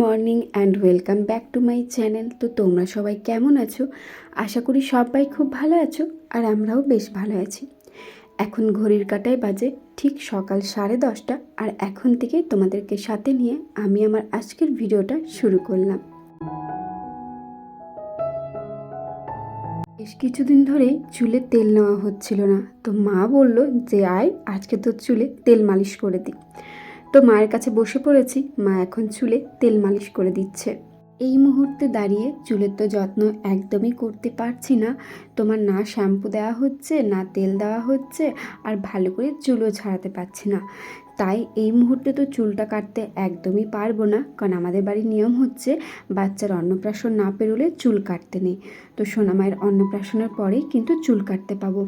Morning and welcome back to my channel. তো তোমরা সবাই কেমন আছো? আশা করি সবাই খুব ভালো আছো আর আমরাও বেশ ভালো আছি। এখন ঘড়ির কাটায় বাজে ঠিক সকাল সাড়ে দশটা আর এখন থেকে তোমাদেরকে সাথে নিয়ে আমি আমার আজকের ভিডিওটা শুরু করলাম। বেশ কিছুদিন ধরেই চুলে তেল নেওয়া হচ্ছিল না। তো মা বলল যে, আয়, আজকে তোর চুলে তেল মালিশ করে দিই। তো মায়ের কাছে বসে পড়েছি। মা এখন চুলে তেল মালিশ করে দিচ্ছে। এই মুহূর্তে দাঁড়িয়ে চুলের তো যত্ন একদমই করতে পারছি না। তোমার না শ্যাম্পু দেওয়া হচ্ছে, না তেল দেওয়া হচ্ছে, আর ভালো করে চুলও ছাড়াতে পারছি না। তাই এই মুহূর্তে তো চুলটা কাটতে একদমই পারব না, কারণ আমাদের বাড়ির নিয়ম হচ্ছে বাচ্চার অন্নপ্রাশন না পেরোলে চুল কাটতে নেই। তো সোনামায়ের অন্নপ্রাশনের পরেই কিন্তু চুল কাটতে পাবো।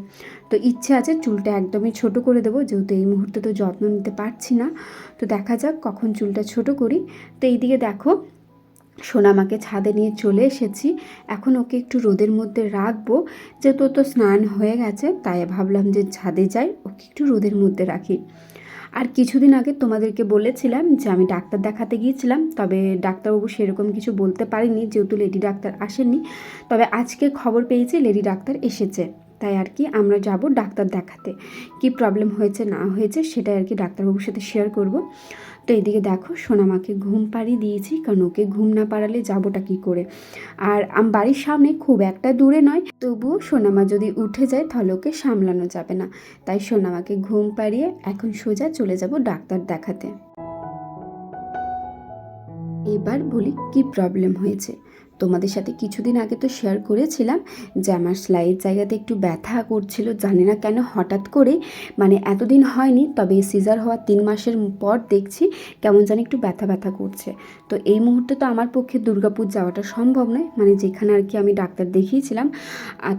তো ইচ্ছে আছে চুলটা একদমই ছোট করে দেবো, যেহেতু এই মুহূর্তে তো যত্ন নিতে পারছি না। তো দেখা যাক কখন চুলটা ছোট করি। তো এইদিকে দেখো সোনামাকে ছাদে নিয়ে চলে এসেছি। এখন ওকে একটু রোদের মধ্যে রাখব, যেহেতু তো স্নান হয়ে গেছে, তাই ভাবলাম যে ছাদে যাই, ওকে একটু রোদের মধ্যে রাখি। আর কিছুদিন আগে তোমাদেরকে বলেছিলাম যে আমি ডাক্তার দেখাতে গিয়েছিলাম, তবে ডাক্তারবাবু সেরকম কিছু বলতে পারিনি যেহেতু লেডি ডাক্তার আসেননি। তবে আজকে খবর পেয়েছি লেডি ডাক্তার এসেছে, তাই আর কি আমরা যাব ডাক্তার দেখাতে। কি প্রবলেম হয়েছে, না হয়েছে, সেটাই আর কি ডাক্তারবাবুর সাথে শেয়ার করব। তো এদিকে দেখো সোনামাকে ঘুম পাড়িয়ে দিয়েছি, কারণ ওকে ঘুম না পাড়ালে যাবোটা কি করে? আর আম, বাড়ির সামনে খুব একটা দূরে নয় তবুও সোনামা যদি উঠে যায় তাহলে ওকে সামলানো যাবে না। তাই সোনামাকে ঘুম পাড়িয়ে এখন সোজা চলে যাব ডাক্তার দেখাতে। এবার বলি কি প্রবলেম হয়েছে। তোমাদের সাথে কিছুদিন আগে তো শেয়ার করেছিলাম যে আমার সেলাইয়ের জায়গাতে একটু ব্যথা করছিল, জানি না কেন হঠাৎ করে মানে এতদিন হয়নি, তবে সিজার হওয়ার তিন মাসের পর দেখছি কেমন জানি একটু ব্যথা ব্যথা করছে। তো এই মুহূর্তে তো আমার পক্ষে দুর্গাপুর যাওয়াটা সম্ভব নয় মানে যেখানে আর কি আমি ডাক্তার দেখিয়েছিলাম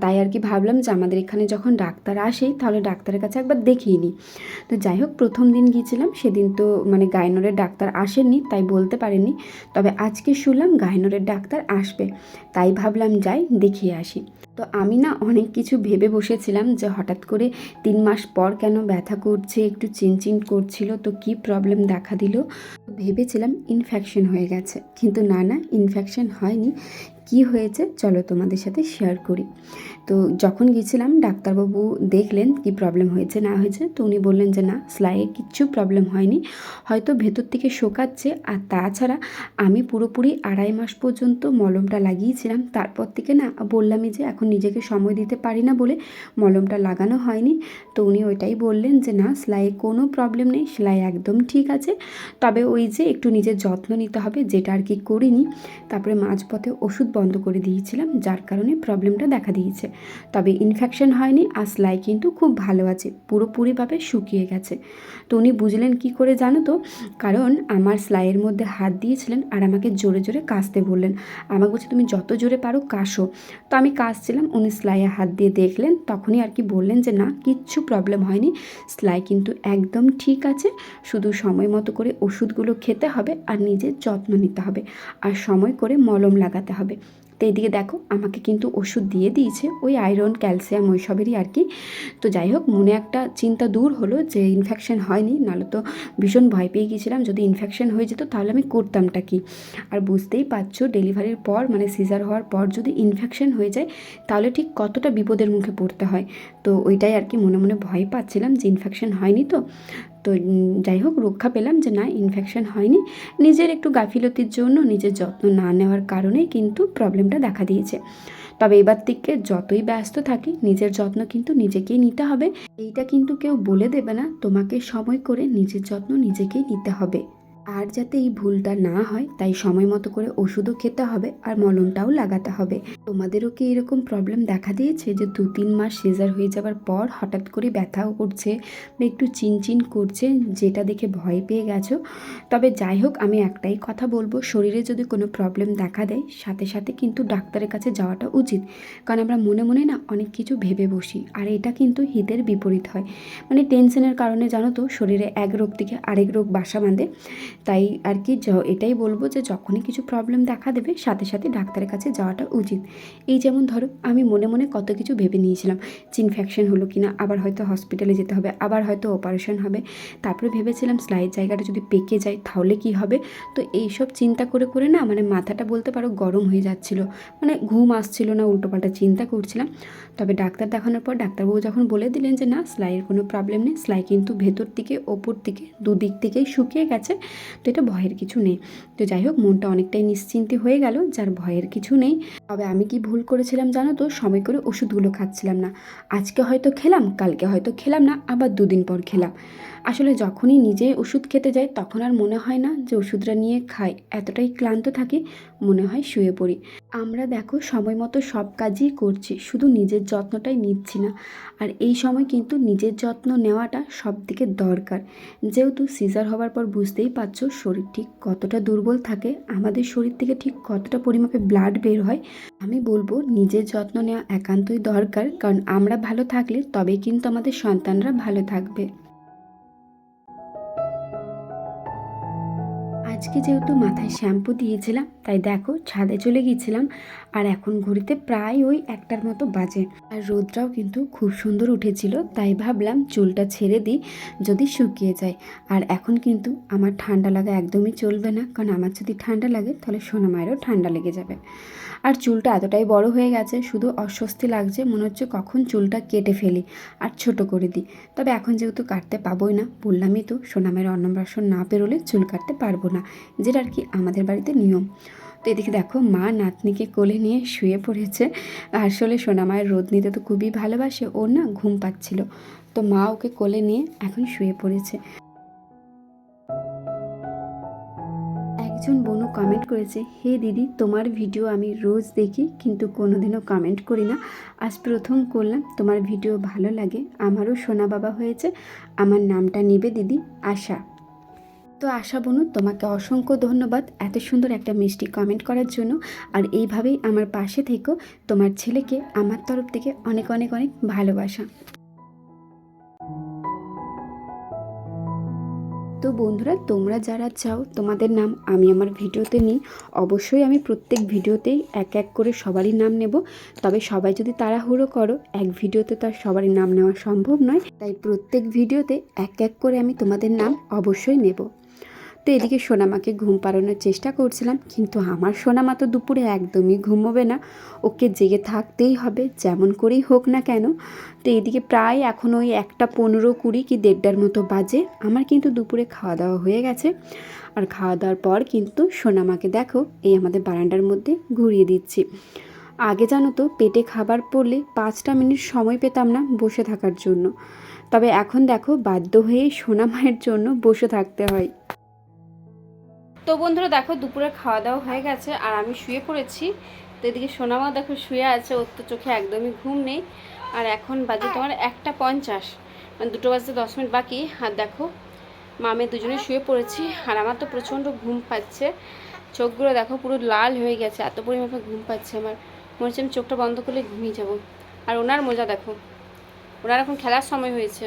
তাই আর কি ভাবলাম যে আমাদের এখানে যখন ডাক্তার আসেই তাহলে ডাক্তারের কাছে একবার দেখিয়ে নিই। তো যাই হোক, প্রথম দিন গিয়েছিলাম, সেদিন তো মানে গাইনরের ডাক্তার আসেননি, তাই বলতে পারেননি। তবে আজকে শুনলাম গাইনরের ডাক্তার আসবে। তাই ভাবলাম, যাই, দেখিয়ে আসি। তো আমি না অনেক কিছু ভেবে বসেছিলাম যে হঠাৎ করে তিন মাস পর কেন ব্যথা করছে, একটু চিনচিন করছিল, তো কি প্রবলেম দেখা দিল? ভেবেছিলাম ইনফেকশন হয়ে গেছে। কিন্তু না না ইনফেকশন হয়নি। কি হয়েছে? চলো তোমাদের সাথে শেয়ার করি। তো যখন গেছিলাম ডাক্তারবাবু দেখলেন কি প্রবলেম হয়েছে, না হয়েছে, তো উনি বললেন যে, না, সেলাইয়ে কিচ্ছু প্রবলেম হয়নি। হয়তো ভেতর থেকে শোকাচ্ছে। আর তাছাড়া আমি পুরোপুরি আড়াই মাস পর্যন্ত মলমটা লাগিয়েছিলাম। তারপর থেকে না, বললামই যে, এখন নিজেকে সময় দিতে পারি না বলে মলমটা লাগানো হয়নি। তো উনি ওইটাই বললেন যে, না, সেলাইয়ে কোনো প্রবলেম নেই। সেলাই একদম ঠিক আছে। তবে ওই যে, একটু নিজের যত্ন নিতে হবে, যেটা আর কি করিনি। তারপরে মাঝপথে ওষুধ বন্ধ করে দিয়েছিলাম, যার কারণে প্রবলেমটা দেখা দিয়েছে। তবে ইনফেকশন হয়নি, আর সেলাই কিন্তু খুব ভালো আছে, পুরোপুরিভাবে শুকিয়ে গেছে। তো উনি বুঝলেন কি করে জানো তো? কারণ আমার সেলাইয়ের মধ্যে হাত দিয়েছিলেন আর আমাকে জোরে জোরে কাশতে বললেন। আমাকে বলছে, তুমি যত জোরে পারো কাশো। তো আমি কাশছিলাম, উনি সেলাইয়ে হাত দিয়ে দেখলেন, তখনই আর কি বললেন যে, না, কিচ্ছু প্রবলেম হয়নি, সেলাই কিন্তু একদম ঠিক আছে, শুধু সময় মতো করে ওষুধগুলো খেতে হবে আর নিজের যত্ন নিতে হবে, আর সময় করে মলম লাগাতে হবে। তো এদিকে দেখো, আমাকে কিন্তু ওষুধ দিয়ে দিয়েছে, ওই আয়রন ক্যালসিয়াম ওইসবেরই আর কি। তো যাই হোক, মনে একটা চিন্তা দূর হলো যে ইনফেকশন হয়নি, নাহলে তো ভীষণ ভয় পেয়ে গিয়েছিলাম, যদি ইনফেকশন হয়ে যেত তাহলে আমি করতামটা কি? আর বুঝতেই পারছ ডেলিভারির পর মানে সিজার হওয়ার পর যদি ইনফেকশন হয়ে যায়, তাহলে ঠিক কতটা বিপদের মুখে পড়তে হয়? তো ওইটাই আর কি মনে মনে ভয় পাচ্ছিলাম যে ইনফেকশন হয়নি তো। তো যাই হোক, রক্ষা পেলাম যে না ইনফেকশন হয়নি। নিজের একটু গাফিলতির জন্য, নিজের যত্ন না নেওয়ার কারণে কিন্তু প্রবলেমটা দেখা দিয়েছে। তবে এবার থেকে যতই ব্যস্ত থাকি, নিজের যত্ন কিন্তু নিজেকেই নিতে হবে। এইটা কিন্তু কেউ বলে দেবে না, তোমাকে সময় করে নিজের যত্ন নিজেকেই নিতে হবে। আর যাতে এই ভুলটা না হয়, তাই সময় মতো করে ওষুধও খেতে হবে আর মলমটাও লাগাতে হবে। তোমাদেরও কি এরকম প্রবলেম দেখা দিয়েছে যে দু তিন মাস সেজার হয়ে যাওয়ার পর হঠাৎ করে ব্যথাও করছে বা একটু চিনচিন করছে, যেটা দেখে ভয় পেয়ে গেছো? তবে যাই হোক, আমি একটাই কথা বলব, শরীরে যদি কোনো প্রবলেম দেখা দেয়, সাথে সাথে কিন্তু ডাক্তারের কাছে যাওয়াটা উচিত। কারণ আমরা মনে মনে না অনেক কিছু ভেবে বসি, আর এটা কিন্তু হিতের বিপরীত হয়। মানে টেনশনের কারণে জানো তো, শরীরে এক রোগ থেকে আরেক রোগ বাসা বাঁধে। তাই আর কি এটাই বলব যে যখনই কিছু প্রবলেম দেখা দেবে, সাথে সাথে ডাক্তারের কাছে যাওয়াটা উচিত। এই যেমন ধরো, আমি মনে মনে কত কিছু ভেবে নিয়েছিলাম। ইনফেকশন হলো কি না আবার হয়তো হসপিটালে যেতে হবে, আবার হয়তো অপারেশন হবে। তারপরে ভেবেছিলাম স্লাইড জায়গাটা যদি পেকে যায়, তাহলে কি হবে? তো এইসব চিন্তা করে করে না মানে মাথাটা বলতে পারো গরম হয়ে যাচ্ছিল। মানে ঘুম আসছিল না, উল্টোপাল্টা চিন্তা করছিলাম। তবে ডাক্তার দেখানোর পর ডাক্তারবাবু যখন বলে দিলেন যে, না স্লাইয়ের কোনো প্রবলেম নেই স্লাই কিন্তু ভেতর থেকে ওপর দিকে, দুদিক থেকেই শুকিয়ে গেছে তো এটা ভয়ের কিছু নেই। তো যাই হোক, মনটা অনেকটাই নিশ্চিন্তি হয়ে গেল, যার ভয়ের কিছু নেই। তবে আমি কি ভুল করেছিলাম জানো তো? সময় করে ওষুধগুলো খাচ্ছিলাম না। আজকে হয়তো খেলাম, কালকে হয়তো খেলাম না, আবার দুদিন পর খেলাম। আসলে যখনই নিজে ওষুধ খেতে যাই, তখন আর মনে হয় না যে ওষুধটা নিয়ে খাই। এতটাই ক্লান্ত থাকি, মনে হয় শুয়ে পড়ি। আমরা দেখো, সময় মতো সব কাজই করছি, শুধু নিজের যত্নটাই নিচ্ছি না। আর এই সময় কিন্তু নিজের যত্ন নেওয়াটা সব থেকে দরকার। যেহেতু সিজার হওয়ার পর বুঝতেই পারছ শরীর ঠিক কতটা দুর্বল থাকে, আমাদের শরীর থেকে ঠিক কতটা পরিমাপে ব্লাড বের হয়, আমি বলব নিজের যত্ন নেওয়া একান্তই দরকার, কারণ আমরা ভালো থাকলে তবেই কিন্তু আমাদের সন্তানরা ভালো থাকবে। আজকে যেহেতু মাথায় শ্যাম্পু দিয়েছিলাম, তাই দেখো ছাদে চলে গিয়েছিলাম। আর এখন ঘড়িতে প্রায় ওই একটার মতো বাজে। আর রোদটাও কিন্তু খুব সুন্দর উঠেছিল, তাই ভাবলাম চুলটা ছেড়ে দিই যদি শুকিয়ে যায়। আর এখন কিন্তু আমার ঠান্ডা লাগা একদমই চলবে না, কারণ আমার যদি ঠান্ডা লাগে তাহলে সোনা মায়েরও ঠান্ডা লেগে যাবে। আর চুলটা এতটাই বড় হয়ে গেছে, শুধু অস্বস্তি লাগছে, মনে হচ্ছে কখন চুলটা কেটে ফেলি আর ছোট করে দিই। তবে এখন যেহেতু কাটতে পাবোই না, বললামই তো সোনামের অন্নপ্রাশন না পেরোলে চুল কাটতে পারব না। যেটা আর কি আমাদের বাড়িতে নিয়ম। তো এদিকে দেখো, মা নাতনিকে কোলে নিয়ে শুয়ে পড়েছে। আসলে সোনামায়ের রোদ নিতে তো খুবই ভালোবাসে ওর না ঘুম পাচ্ছিল। তো মা ওকে কোলে নিয়ে এখন শুয়ে পড়েছে। একজন বনু কমেন্ট করেছে, হে দিদি, তোমার ভিডিও আমি রোজ দেখি, কিন্তু কোনোদিনও কমেন্ট করি না। আজ প্রথম করলাম, তোমার ভিডিও ভালো লাগে। আমারও সোনা বাবা হয়েছে। আমার নামটা নিবে দিদি, আশা। তো আশা বনু, তোমাকে অসংখ্য ধন্যবাদ এত সুন্দর একটা মিষ্টি কমেন্ট করার জন্য। আর এইভাবেই আমার পাশে থেকো। তোমার ছেলেকে আমার তরফ থেকে অনেক অনেক অনেক ভালোবাসা। তো বন্ধুরা, তোমরা যারা চাও তোমাদের নাম আমি আমার ভিডিওতে নিই। অবশ্যই আমি প্রত্যেক ভিডিওতেই এক এক করে সবারই নাম নেব। তবে সবাই যদি তাড়াহুড়ো করো, এক ভিডিওতে তো আর সবারই নাম নেওয়া সম্ভব নয়। তাই প্রত্যেক ভিডিওতে এক এক করে আমি তোমাদের নাম অবশ্যই নেব। তো এদিকে সোনামাকে ঘুম পাড়ানোর চেষ্টা করছিলাম, কিন্তু আমার সোনামা তো দুপুরে একদমই ঘুমোবে না। ওকে জেগে থাকতেই হবে, যেমন করেই হোক না কেন। তো এদিকে প্রায় এখন ওই একটা পনেরো কুড়ি কি দেড়টার মতো বাজে। আমার কিন্তু দুপুরে খাওয়া দাওয়া হয়ে গেছে। আর খাওয়া দাওয়ার পর কিন্তু সোনামাকে দেখো, এই আমাদের বারান্দার মধ্যে ঘুরিয়ে দিচ্ছি। আগে জানো তো, পেটে খাবার পড়লে পাঁচটা মিনিট সময় পেতাম না বসে থাকার জন্য। তবে এখন দেখো, বাধ্য হয়ে সোনা মায়ের জন্য বসে থাকতে হয়। তো বন্ধুরা দেখো দুপুরে খাওয়া দাওয়া হয়ে গেছে, আর আমি শুয়ে পড়েছি। তো এদিকে সোনামা দেখো শুয়ে আছে, ওর তো চোখে একদমই ঘুম নেই। আর এখন বাজে তোমার একটা পঞ্চাশ মানে দুটো বাজতে দশ মিনিট বাকি। আর দেখো মামে দুজনে শুয়ে পড়েছি, আর আমার তো প্রচণ্ড ঘুম পাচ্ছে। চোখগুলো দেখো পুরো লাল হয়ে গেছে, এত পরিমাণে ঘুম পাচ্ছে আমার। মনে হচ্ছে আমি চোখটা বন্ধ করলে ঘুমিয়ে যাব। আর ওনার মজা দেখো, ওনার এখন খেলার সময় হয়েছে।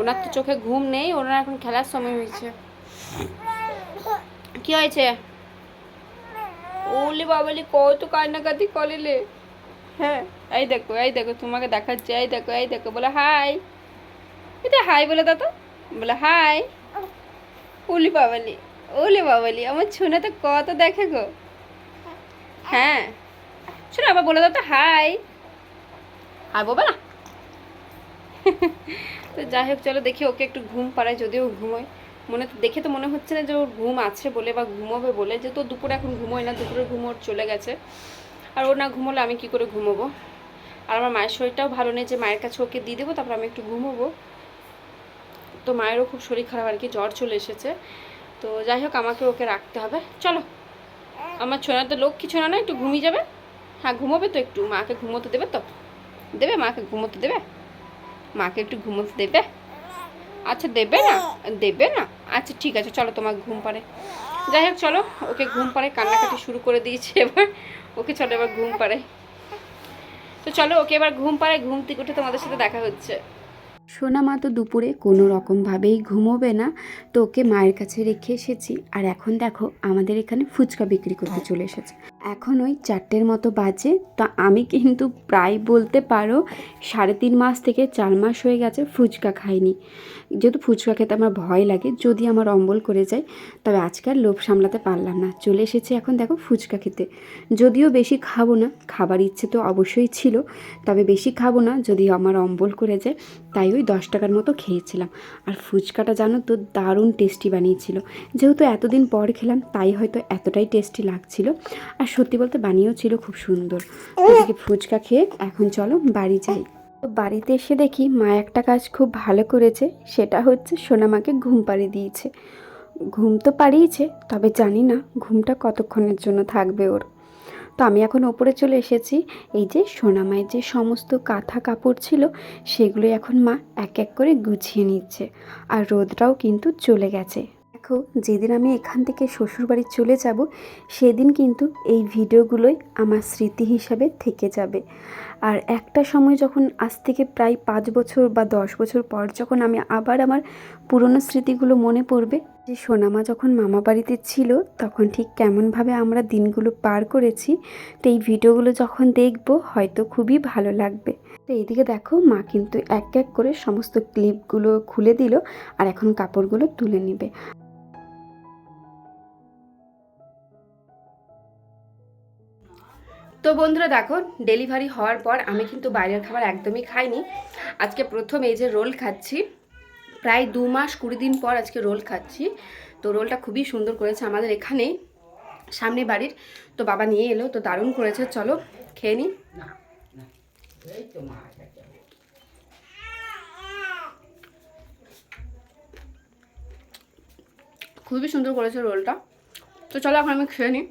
ওনার তো চোখে ঘুম নেই, ওনার এখন খেলার সময় হয়েছে। কি হয়েছে? ওলে বাবালি, কত কান্নাকাটি করেলে। হ্যাঁ এই দেখো এই দেখো, তোমাকে দেখাচ্ছে, এই দেখো এই দেখো, বলে হাই। এটা হাই বলে দাদা বলে হাই। ওলি বাবালি ওলে বাবালি, আমার ছোনা তো কত দেখে গো। হ্যাঁ শোনো, আবার বলে দাও তো হাই। হাই বলবে না? তো যাই হোক, চলো দেখি, ওকে একটু ঘুম পাড়ায়, যদিও ঘুমোয়। মনে দেখে তো মনে হচ্ছে না যে ওর ঘুম আছে বলে বা ঘুমোবে বলে, যে তো দুপুরে এখন ঘুমোয় না, দুপুরে ঘুম ওর চলে গেছে। আর ও না ঘুমোলে আমি কি করে ঘুমোবো? আর আমার মায়ের শরীরটাও ভালো নেই, যে মায়ের কাছে ওকে দিয়ে দেবো, তারপর আমি একটু ঘুমোবো। তো মায়েরও খুব শরীর খারাপ, আর কি জ্বর চলে এসেছে। তো যাই হোক, আমাকে ওকে রাখতে হবে। চলো। আমার ছোনা তো লক্ষ্মী ছোনা না, একটু ঘুমিয়ে যাবে। হ্যাঁ ঘুমোবে তো একটু। মাকে ঘুমোতে দেবে তো? দেবে? মাকে ঘুমোতে দেবে? মাকে একটু ঘুমোতে দেবে? আচ্ছা দেবে না? দেবে না? আচ্ছা ঠিক আছে চলো তোমার ঘুম পাড়ে। যাই হোক চলো ওকে ঘুম পাড়ে কান্নাকাটি শুরু করে দিয়েছি এবার। ওকে চলো এবার ঘুম পাড়ে। তো চলো ওকে এবার ঘুম পাড়ে ঘুম থেকে উঠে তোমাদের সাথে দেখা হচ্ছে। সোনা মা তো দুপুরে কোনো রকমভাবেই ঘুমোবে না তো ওকে মায়ের কাছে রেখে এসেছি। আর এখন দেখো আমাদের এখানে ফুচকা বিক্রি করতে চলে এসেছে। এখন ওই চারটের মতো বাজে। তো আমি কিন্তু প্রায় বলতে পারো সাড়ে তিন মাস থেকে চার মাস হয়ে গেছে ফুচকা খাইনি। যেহেতু ফুচকা খেতে আমার ভয় লাগে, যদি আমার অম্বল করে যায়, তবে আজকে আর লোভ সামলাতে পারলাম না। চলে এসেছি এখন দেখো ফুচকা খেতে। যদিও বেশি খাব না, খাবার ইচ্ছে তো অবশ্যই ছিল, তবে বেশি খাব না, যদি আমার অম্বল করে যায়, তাই ওই দশ টাকার মতো খেয়েছিলাম। আর ফুচকাটা জানো তো দারুণ টেস্টি বানিয়েছিল। যেহেতু এতদিন পর খেলাম, তাই হয়তো এতটাই টেস্টি লাগছিল। আর সত্যি বলতে বানিয়েও ছিল খুব সুন্দর। ওদিকে ফুচকা খেয়ে এখন চলো বাড়ি যাই। তো বাড়িতে এসে দেখি মা একটা কাজ খুব ভালো করেছে সেটা হচ্ছে সোনামাকে ঘুম পাড়িয়ে দিয়েছে। ঘুম তো পাড়িয়েছে তবে জানি না ঘুমটা কতক্ষণের জন্য থাকবে ওর। তো আমি এখন ওপরে চলে এসেছি এই যে সোনামায়ের যে সমস্ত কাঁথা কাপড় ছিল সেগুলো এখন মা এক এক করে গুছিয়ে নিচ্ছে। আর রোদটাও কিন্তু চলে গেছে। দেখো, যেদিন আমি এখান থেকে শ্বশুরবাড়ি চলে যাব, সেদিন কিন্তু এই ভিডিওগুলোই আমার স্মৃতি হিসাবে থেকে যাবে। আর একটা সময় যখন আজ থেকে প্রায় পাঁচ বছর বা দশ বছর পর যখন আমি আবার আমার পুরনো স্মৃতিগুলো মনে পড়বে, যে সোনামা যখন মামা বাড়িতে ছিল, তখন ঠিক কেমনভাবে আমরা দিনগুলো পার করেছি, তো এই ভিডিওগুলো যখন দেখব, হয়তো খুবই ভালো লাগবে। তো এইদিকে দেখো, মা কিন্তু এক এক করে সমস্ত ক্লিপগুলো খুলে দিল, আর এখন কাপড়গুলো তুলে নেবে। তো বন্ধুরা দেখো ডেলিভারি হওয়ার পর আমি কিন্তু বাইরের খাবার একদমই খাইনি। আজকে প্রথম এই যে রোল খাচ্ছি, প্রায় দু মাস কুড়ি দিন পর আজকে রোল খাচ্ছি। তো রোলটা খুবই সুন্দর করেছে আমাদের এখানে, সামনে বাড়ির। তো বাবা নিয়ে এলো, তো দারুণ করেছে, চলো খেয়ে নিই খুবই সুন্দর করেছে রোলটা। তো চলো এখন আমি খেয়ে নিই